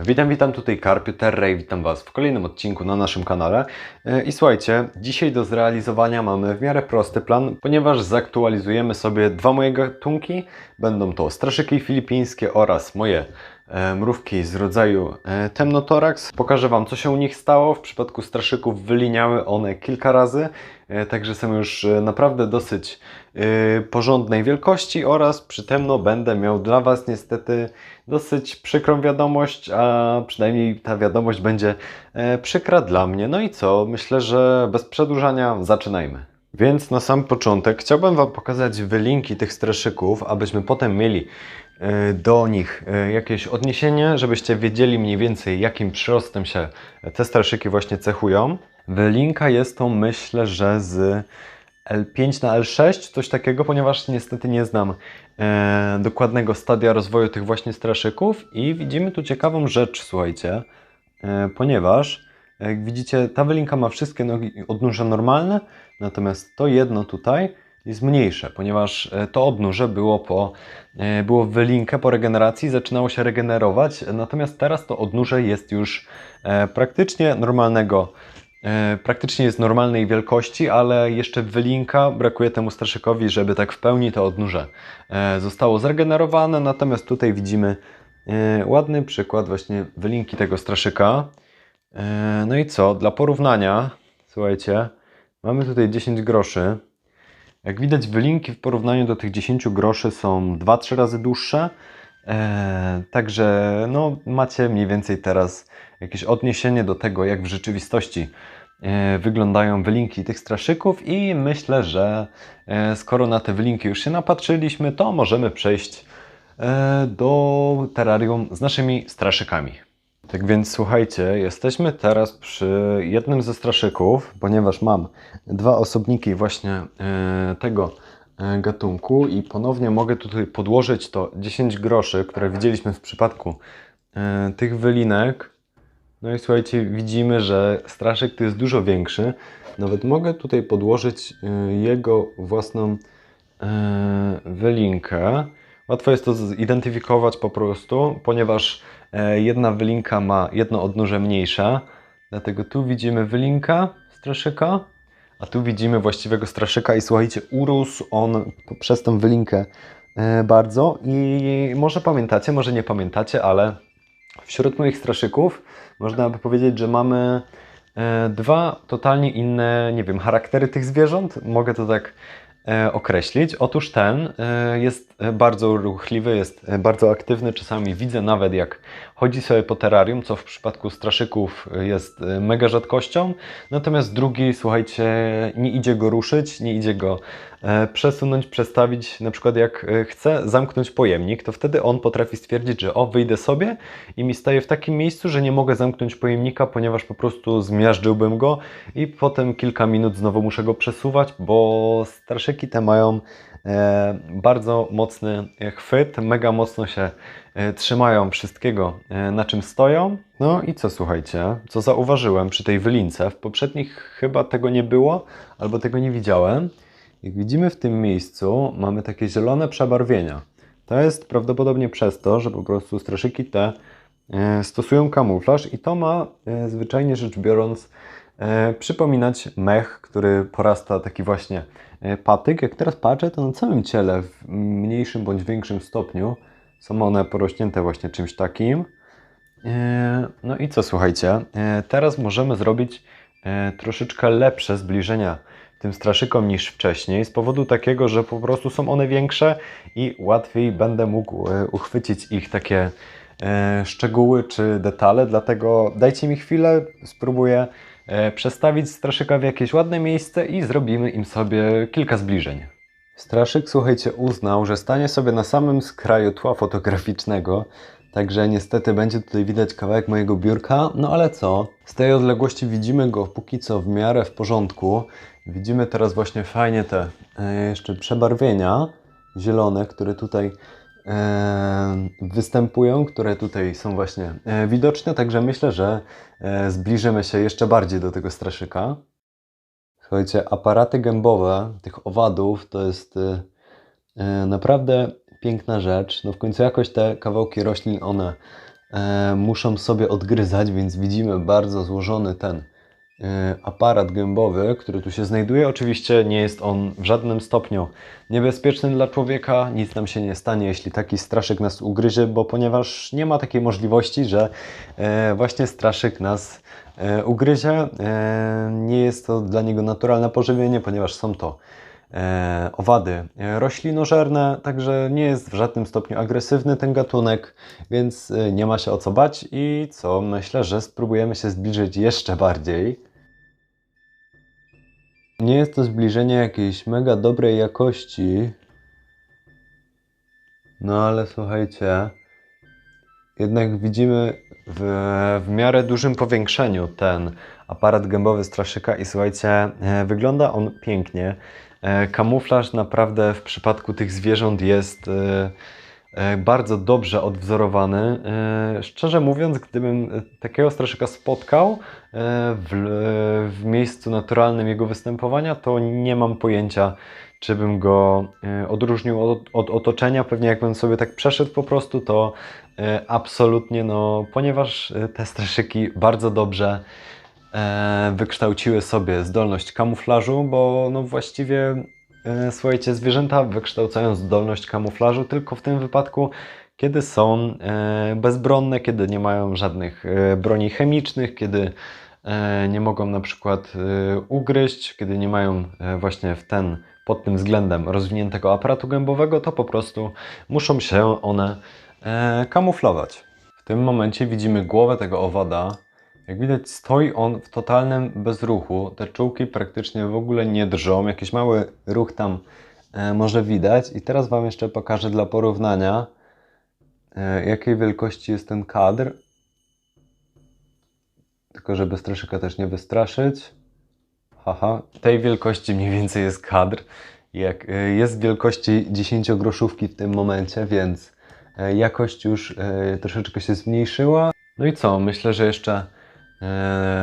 Witam, witam tutaj Karpiu Terra i witam Was w kolejnym odcinku na naszym kanale. E, I słuchajcie, dzisiaj do zrealizowania mamy w miarę prosty plan, ponieważ zaktualizujemy sobie dwa moje gatunki. Będą to straszyki filipińskie oraz moje e, mrówki z rodzaju e, Temnotorax. Pokażę Wam, co się u nich stało. W przypadku straszyków wyliniały one kilka razy, także są już naprawdę dosyć porządnej wielkości oraz przy temno będę miał dla Was niestety dosyć przykrą wiadomość, a przynajmniej ta wiadomość będzie e, przykra dla mnie. No i co? Myślę, że bez przedłużania zaczynajmy. Więc na sam początek chciałbym Wam pokazać wylinki tych straszyków, abyśmy potem mieli e, do nich e, jakieś odniesienie, żebyście wiedzieli mniej więcej jakim przyrostem się te straszyki właśnie cechują. Wylinka jest to myślę, że z L5 na L6, coś takiego, ponieważ niestety nie znam dokładnego stadia rozwoju tych właśnie straszyków i widzimy tu ciekawą rzecz, słuchajcie, e, ponieważ jak widzicie, ta wylinka ma wszystkie nogi odnóża normalne, natomiast to jedno tutaj jest mniejsze, ponieważ e, to odnóże było po e, było wylinkę po regeneracji, zaczynało się regenerować, natomiast teraz to odnóże jest już e, praktycznie normalnego E, praktycznie jest normalnej wielkości, ale jeszcze wylinka brakuje temu straszykowi, żeby tak w pełni to odnóże e, zostało zregenerowane. Natomiast tutaj widzimy e, ładny przykład właśnie wylinki tego straszyka. E, No i co? Dla porównania, słuchajcie, mamy tutaj 10 groszy. Jak widać, wylinki w porównaniu do tych 10 groszy są 2-3 razy dłuższe. E, także no, macie mniej więcej teraz jakieś odniesienie do tego, jak w rzeczywistości e, wyglądają wylinki tych straszyków i myślę, że e, skoro na te wylinki już się napatrzyliśmy, to możemy przejść e, do terrarium z naszymi straszykami. Tak więc słuchajcie, jesteśmy teraz przy jednym ze straszyków, ponieważ mam dwa osobniki właśnie e, tego e, gatunku i ponownie mogę tutaj podłożyć to 10 groszy, które widzieliśmy w przypadku e, tych wylinek. No i słuchajcie, widzimy, że straszyk to jest dużo większy. Nawet mogę tutaj podłożyć e, jego własną e, wylinkę. Łatwo jest to zidentyfikować po prostu, ponieważ e, jedna wylinka ma jedno odnóże mniejsze. Dlatego tu widzimy wylinka straszyka, a tu widzimy właściwego straszyka i słuchajcie, urósł on przez tą wylinkę e, bardzo i może pamiętacie, może nie pamiętacie, ale wśród moich straszyków można by powiedzieć, że mamy e, dwa totalnie inne, nie wiem, charaktery tych zwierząt. Mogę to tak e, określić. Otóż ten e, jest bardzo ruchliwy, jest bardzo aktywny. Czasami widzę nawet jak chodzi sobie po terrarium, co w przypadku straszyków jest e, mega rzadkością. Natomiast drugi, słuchajcie, nie idzie go ruszyć, nie idzie go e, przesunąć, przestawić. Na przykład jak e, chce zamknąć pojemnik, to wtedy on potrafi stwierdzić, że o, wyjdę sobie i mi staje w takim miejscu, że nie mogę zamknąć pojemnika, ponieważ po prostu zmiażdżyłbym go i potem kilka minut znowu muszę go przesuwać, bo straszyki te mają bardzo mocny e, chwyt, mega mocno się e, trzymają wszystkiego, e, na czym stoją. No i co słuchajcie, co zauważyłem przy tej wylince, w poprzednich chyba tego nie było, albo tego nie widziałem. Jak widzimy w tym miejscu mamy takie zielone przebarwienia. To jest prawdopodobnie przez to, że po prostu straszyki te e, stosują kamuflaż i to ma e, zwyczajnie rzecz biorąc e, przypominać mech, który porasta taki właśnie e, patyk. Jak teraz patrzę, to na całym ciele w mniejszym bądź większym stopniu są one porośnięte właśnie czymś takim. E, No i co słuchajcie, e, teraz możemy zrobić e, troszeczkę lepsze zbliżenia tym straszykom niż wcześniej, z powodu takiego, że po prostu są one większe i łatwiej będę mógł e, uchwycić ich takie e, szczegóły czy detale, dlatego dajcie mi chwilę, spróbuję e, przestawić straszyka w jakieś ładne miejsce i zrobimy im sobie kilka zbliżeń. Straszyk, słuchajcie, uznał, że stanie sobie na samym skraju tła fotograficznego, także niestety będzie tutaj widać kawałek mojego biurka, no ale co? Z tej odległości widzimy go póki co w miarę w porządku. Widzimy teraz właśnie fajnie te e, jeszcze przebarwienia zielone, które tutaj e, występują, które tutaj są właśnie e, widoczne, także myślę, że e, zbliżymy się jeszcze bardziej do tego straszyka. Słuchajcie, aparaty gębowe tych owadów to jest naprawdę piękna rzecz. No w końcu jakoś te kawałki roślin one e, muszą sobie odgryzać, więc widzimy bardzo złożony ten e, aparat gębowy, który tu się znajduje. Oczywiście nie jest on w żadnym stopniu niebezpieczny dla człowieka, nic nam się nie stanie, jeśli taki straszyk nas ugryzie, bo ponieważ nie ma takiej możliwości, że e, właśnie straszyk nas e, ugryzie, e, nie jest to dla niego naturalne pożywienie, ponieważ są to e, owady e, roślinożerne, także nie jest w żadnym stopniu agresywny ten gatunek, więc e, nie ma się o co bać i co myślę, że spróbujemy się zbliżyć jeszcze bardziej. Nie jest to zbliżenie jakiejś mega dobrej jakości, no ale słuchajcie, jednak widzimy w, w miarę dużym powiększeniu ten aparat gębowy straszyka i słuchajcie, e, wygląda on pięknie. E, Kamuflaż naprawdę w przypadku tych zwierząt jest e, e, bardzo dobrze odwzorowany. Szczerze mówiąc, gdybym takiego straszyka spotkał w, w miejscu naturalnym jego występowania, to nie mam pojęcia, czy bym go odróżnił od, od otoczenia. Pewnie jakbym sobie tak przeszedł po prostu, to absolutnie, no, ponieważ te straszyki bardzo dobrze wykształciły sobie zdolność kamuflażu, bo no właściwie e, słuchajcie, zwierzęta wykształcają zdolność kamuflażu tylko w tym wypadku, kiedy są e, bezbronne, kiedy nie mają żadnych e, broni chemicznych, kiedy e, nie mogą na przykład e, ugryźć, kiedy nie mają e, właśnie w ten pod tym względem rozwiniętego aparatu gębowego, to po prostu muszą się one e, kamuflować. W tym momencie widzimy głowę tego owada. Jak widać, stoi on w totalnym bezruchu. Te czułki praktycznie w ogóle nie drżą. Jakiś mały ruch tam e, może widać. I teraz Wam jeszcze pokażę dla porównania, e, jakiej wielkości jest ten kadr. Tylko żeby straszyka też nie wystraszyć. Haha, tej wielkości mniej więcej jest kadr. Jak, e, jest wielkości 10 groszówki w tym momencie, więc e, jakość już e, troszeczkę się zmniejszyła. No i co? Myślę, że jeszcze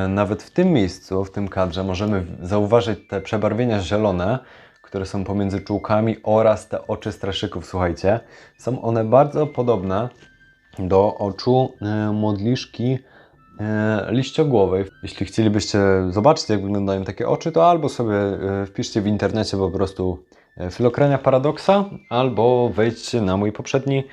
nawet w tym miejscu, w tym kadrze możemy zauważyć te przebarwienia zielone, które są pomiędzy czułkami oraz te oczy straszyków. Słuchajcie, są one bardzo podobne do oczu e, modliszki e, liściogłowej. Jeśli chcielibyście zobaczyć, jak wyglądają takie oczy, to albo sobie e, wpiszcie w internecie po prostu e, Filokrenia Paradoksa, albo wejdźcie na mój poprzedni e,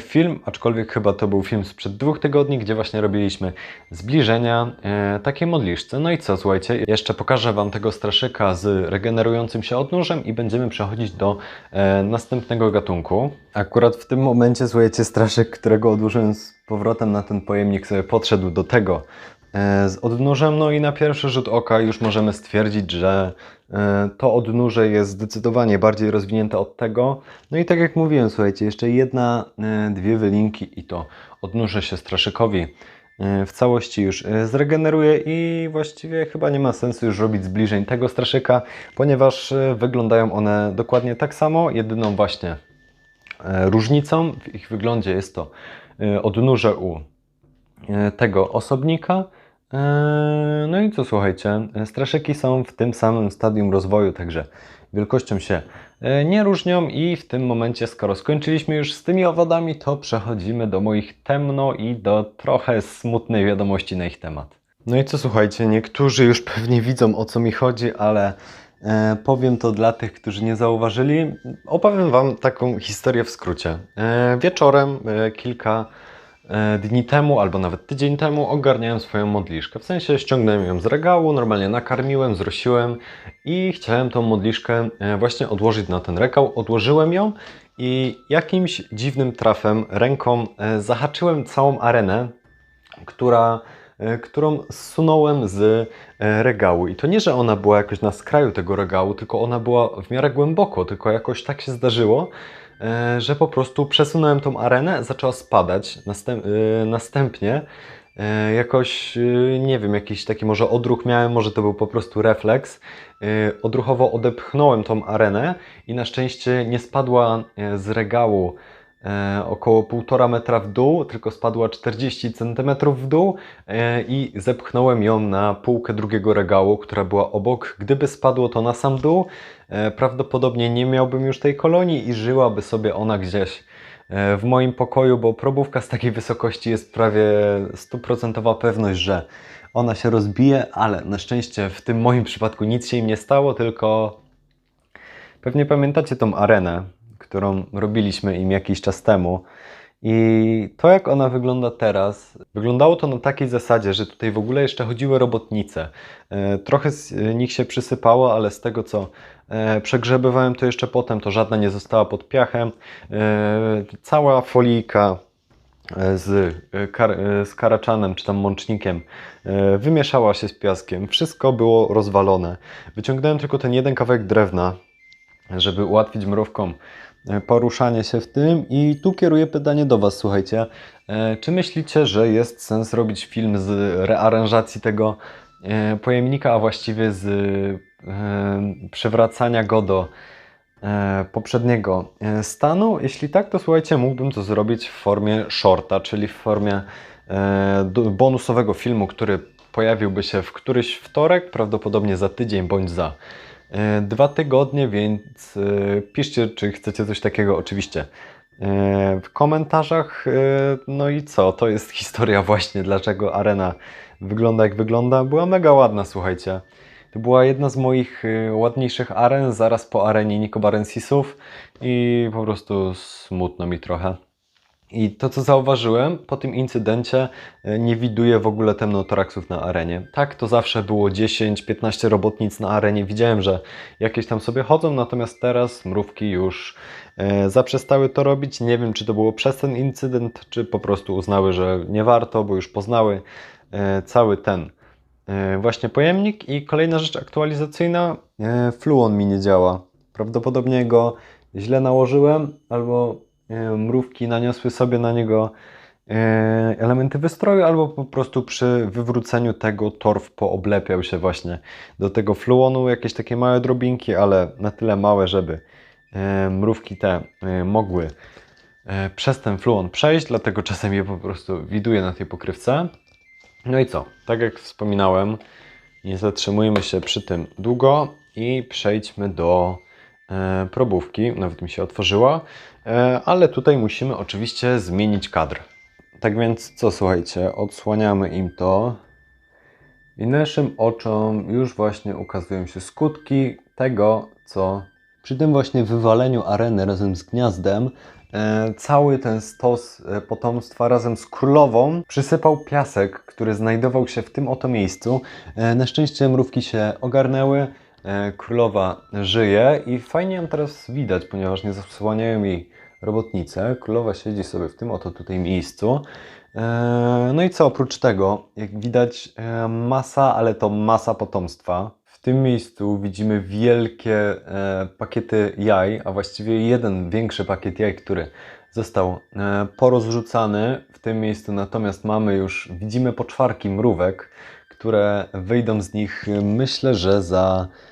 film, aczkolwiek chyba to był film sprzed dwóch tygodni, gdzie właśnie robiliśmy zbliżenia e, takiej modliszce. No i co, słuchajcie, jeszcze pokażę Wam tego straszyka z regenerującym się odnóżem i będziemy przechodzić do e, następnego gatunku. Akurat w tym momencie, słuchajcie, straszyk, którego odłożyłem z powrotem na ten pojemnik, sobie podszedł do tego e, z odnóżem, no i na pierwszy rzut oka już możemy stwierdzić, że e, to odnóże jest zdecydowanie bardziej rozwinięte od tego. No i tak jak mówiłem, słuchajcie, jeszcze jedna, e, dwie wylinki i to odnóże się straszykowi e, w całości już e, zregeneruje i właściwie chyba nie ma sensu już robić zbliżeń tego straszyka, ponieważ e, wyglądają one dokładnie tak samo, jedyną właśnie e, różnicą w ich wyglądzie jest to e, odnóże u e, tego osobnika. E, No i co słuchajcie, straszyki są w tym samym stadium rozwoju, także wielkością się e, nie różnią i w tym momencie, skoro skończyliśmy już z tymi owadami, to przechodzimy do moich temno i do trochę smutnej wiadomości na ich temat. No i co słuchajcie, niektórzy już pewnie widzą o co mi chodzi, ale e, powiem to dla tych, którzy nie zauważyli. Opowiem Wam taką historię w skrócie. E, wieczorem, e, kilka dni temu, albo nawet tydzień temu, ogarniałem swoją modliszkę. W sensie ściągnąłem ją z regału, normalnie nakarmiłem, zrosiłem i chciałem tą modliszkę e, właśnie odłożyć na ten regał. Odłożyłem ją i jakimś dziwnym trafem ręką e, zahaczyłem całą arenę, która, e, którą zsunąłem z e, regału. I to nie, że ona była jakoś na skraju tego regału, tylko ona była w miarę głęboko, tylko jakoś tak się zdarzyło, e, że po prostu przesunąłem tą arenę, zaczęła spadać. Następ, e, następnie e, jakoś, e, nie wiem, jakiś taki może odruch miałem, może to był po prostu refleks. E, Odruchowo odepchnąłem tą arenę i na szczęście nie spadła e, z regału e, około 1,5 metra w dół, tylko spadła 40 cm w dół e, i zepchnąłem ją na półkę drugiego regału, która była obok. Gdyby spadło to na sam dół, e, prawdopodobnie nie miałbym już tej kolonii i żyłaby sobie ona gdzieś e, w moim pokoju, bo probówka z takiej wysokości jest prawie stuprocentowa pewność, że ona się rozbije, ale na szczęście w tym moim przypadku nic się im nie stało, tylko pewnie pamiętacie tą arenę, którą robiliśmy im jakiś czas temu. I to, jak ona wygląda teraz, wyglądało to na takiej zasadzie, że tutaj w ogóle jeszcze chodziły robotnice. E, Trochę z nich się przysypało, ale z tego co e, przegrzebywałem to jeszcze potem, to żadna nie została pod piachem. E, Cała folijka e, z, e, kar, e, z karaczanem czy tam mącznikiem e, wymieszała się z piaskiem. Wszystko było rozwalone. Wyciągnąłem tylko ten jeden kawałek drewna, żeby ułatwić mrówkom e, poruszanie się w tym. I tu kieruję pytanie do Was, słuchajcie. E, Czy myślicie, że jest sens robić film z rearanżacji tego e, pojemnika, a właściwie z e, przywracania go do e, poprzedniego e, stanu? Jeśli tak, to słuchajcie, mógłbym to zrobić w formie shorta, czyli w formie e, bonusowego filmu, który pojawiłby się w któryś wtorek, prawdopodobnie za tydzień bądź za e, dwa tygodnie, więc e, piszcie, czy chcecie coś takiego, oczywiście. e, W komentarzach, e, no i co? To jest historia właśnie, dlaczego arena wygląda jak wygląda. Była mega ładna, słuchajcie. To była jedna z moich e, ładniejszych aren, zaraz po arenie Nikobarensisów i po prostu smutno mi trochę. I to, co zauważyłem po tym incydencie, e, nie widuję w ogóle temnotoraksów na arenie. Tak, to zawsze było 10-15 robotnic na arenie. Widziałem, że jakieś tam sobie chodzą, natomiast teraz mrówki już e, zaprzestały to robić. Nie wiem, czy to było przez ten incydent, czy po prostu uznały, że nie warto, bo już poznały e, cały ten e, właśnie pojemnik. I kolejna rzecz aktualizacyjna, e, fluon mi nie działa. Prawdopodobnie go źle nałożyłem, albo mrówki naniosły sobie na niego e, elementy wystroju, albo po prostu przy wywróceniu tego torf pooblepiał się właśnie do tego fluonu, jakieś takie małe drobinki, ale na tyle małe, żeby e, mrówki te e, mogły e, przez ten fluon przejść, dlatego czasem je po prostu widuję na tej pokrywce. No i co? Tak jak wspominałem, nie zatrzymujmy się przy tym długo i przejdźmy do e, probówki. Nawet mi się otworzyła, e, ale tutaj musimy oczywiście zmienić kadr. Tak więc co, słuchajcie, odsłaniamy im to i naszym oczom już właśnie ukazują się skutki tego, co przy tym właśnie wywaleniu areny razem z gniazdem e, cały ten stos e, potomstwa razem z królową przysypał piasek, który znajdował się w tym oto miejscu. E, na szczęście mrówki się ogarnęły, e, królowa żyje i fajnie ją teraz widać, ponieważ nie zasłaniają jej robotnice. Królowa siedzi sobie w tym oto tutaj miejscu. E, No i co oprócz tego, jak widać e, masa, ale to masa potomstwa. W tym miejscu widzimy wielkie e, pakiety jaj, a właściwie jeden większy pakiet jaj, który został e, porozrzucany. W tym miejscu natomiast mamy już, widzimy poczwarki mrówek, które wyjdą z nich e, myślę, że za e,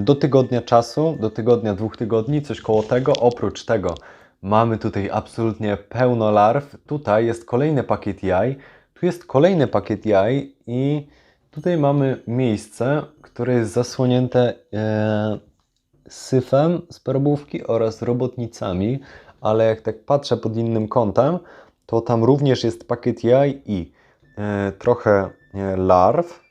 do tygodnia czasu, do tygodnia, dwóch tygodni, coś koło tego. Oprócz tego mamy tutaj absolutnie pełno larw. Tutaj jest kolejny pakiet jaj, tu jest kolejny pakiet jaj i tutaj mamy miejsce, które jest zasłonięte e, syfem z probówki oraz robotnicami, ale jak tak patrzę pod innym kątem, to tam również jest pakiet jaj i e, trochę e, larw.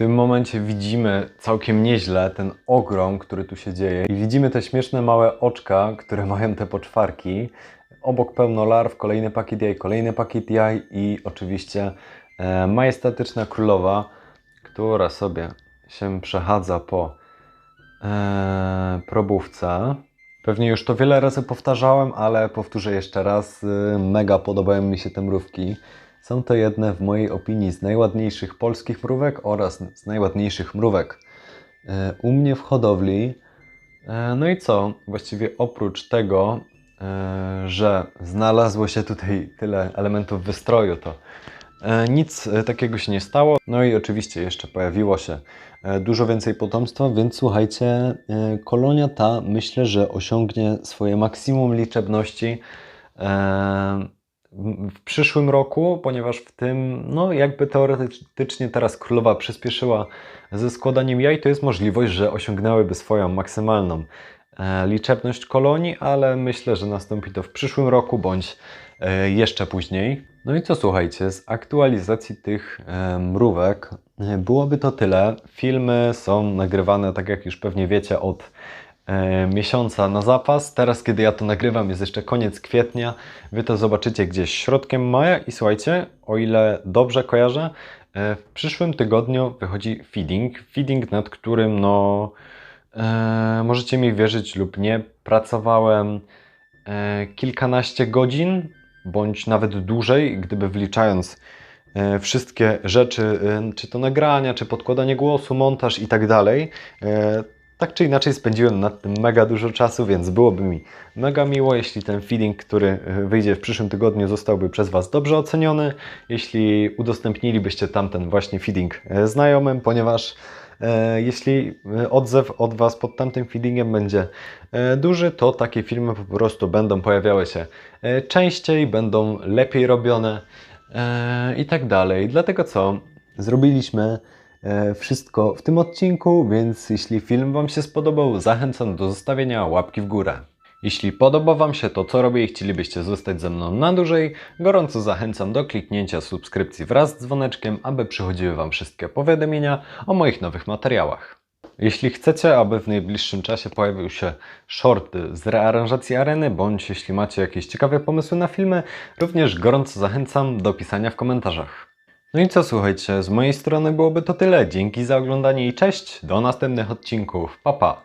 Tym momencie widzimy całkiem nieźle ten ogrom, który tu się dzieje. I widzimy te śmieszne małe oczka, które mają te poczwarki. Obok pełno larw, kolejny pakiet jaj, kolejny pakiet jaj i oczywiście e, majestatyczna królowa, która sobie się przechadza po e, probówce. Pewnie już to wiele razy powtarzałem, ale powtórzę jeszcze raz. Y, Mega podobają mi się te mrówki. Są to jedne w mojej opinii z najładniejszych polskich mrówek oraz z najładniejszych mrówek e, u mnie w hodowli. E, No i co? Właściwie oprócz tego, e, że znalazło się tutaj tyle elementów wystroju, to nic takiego się nie stało. No i oczywiście jeszcze pojawiło się dużo więcej potomstwa, więc słuchajcie, kolonia ta myślę, że osiągnie swoje maksimum liczebności w przyszłym roku, ponieważ w tym, no jakby teoretycznie teraz królowa przyspieszyła ze składaniem jaj, to jest możliwość, że osiągnęłyby swoją maksymalną e, liczebność kolonii, ale myślę, że nastąpi to w przyszłym roku bądź e, jeszcze później. No i co słuchajcie, z aktualizacji tych e, mrówek byłoby to tyle. Filmy są nagrywane, tak jak już pewnie wiecie, od miesiąca na zapas. Teraz, kiedy ja to nagrywam, jest jeszcze koniec kwietnia. Wy to zobaczycie gdzieś środkiem maja i słuchajcie, o ile dobrze kojarzę, e, w przyszłym tygodniu wychodzi feeding. Feeding, nad którym no e, możecie mi wierzyć lub nie, pracowałem e, kilkanaście godzin, bądź nawet dłużej, gdyby wliczając e, wszystkie rzeczy, e, czy to nagrania, czy podkładanie głosu, montaż i tak dalej. Tak czy inaczej spędziłem nad tym mega dużo czasu, więc byłoby mi mega miło, jeśli ten feeding, który e, wyjdzie w przyszłym tygodniu, zostałby przez Was dobrze oceniony. Jeśli udostępnilibyście tamten właśnie feeding e, znajomym, ponieważ e, jeśli odzew od Was pod tamtym feedingiem będzie duży, to takie filmy po prostu będą pojawiały się częściej, będą lepiej robione i tak dalej. Dlatego co? Zrobiliśmy wszystko w tym odcinku, więc jeśli film Wam się spodobał, zachęcam do zostawienia łapki w górę. Jeśli podoba Wam się to, co robię i chcielibyście zostać ze mną na dłużej, gorąco zachęcam do kliknięcia subskrypcji wraz z dzwoneczkiem, aby przychodziły Wam wszystkie powiadomienia o moich nowych materiałach. Jeśli chcecie, aby w najbliższym czasie pojawił się short z rearanżacji areny, bądź jeśli macie jakieś ciekawe pomysły na filmy, również gorąco zachęcam do pisania w komentarzach. No i co słuchajcie, z mojej strony byłoby to tyle. Dzięki za oglądanie i cześć, do następnych odcinków. Pa pa!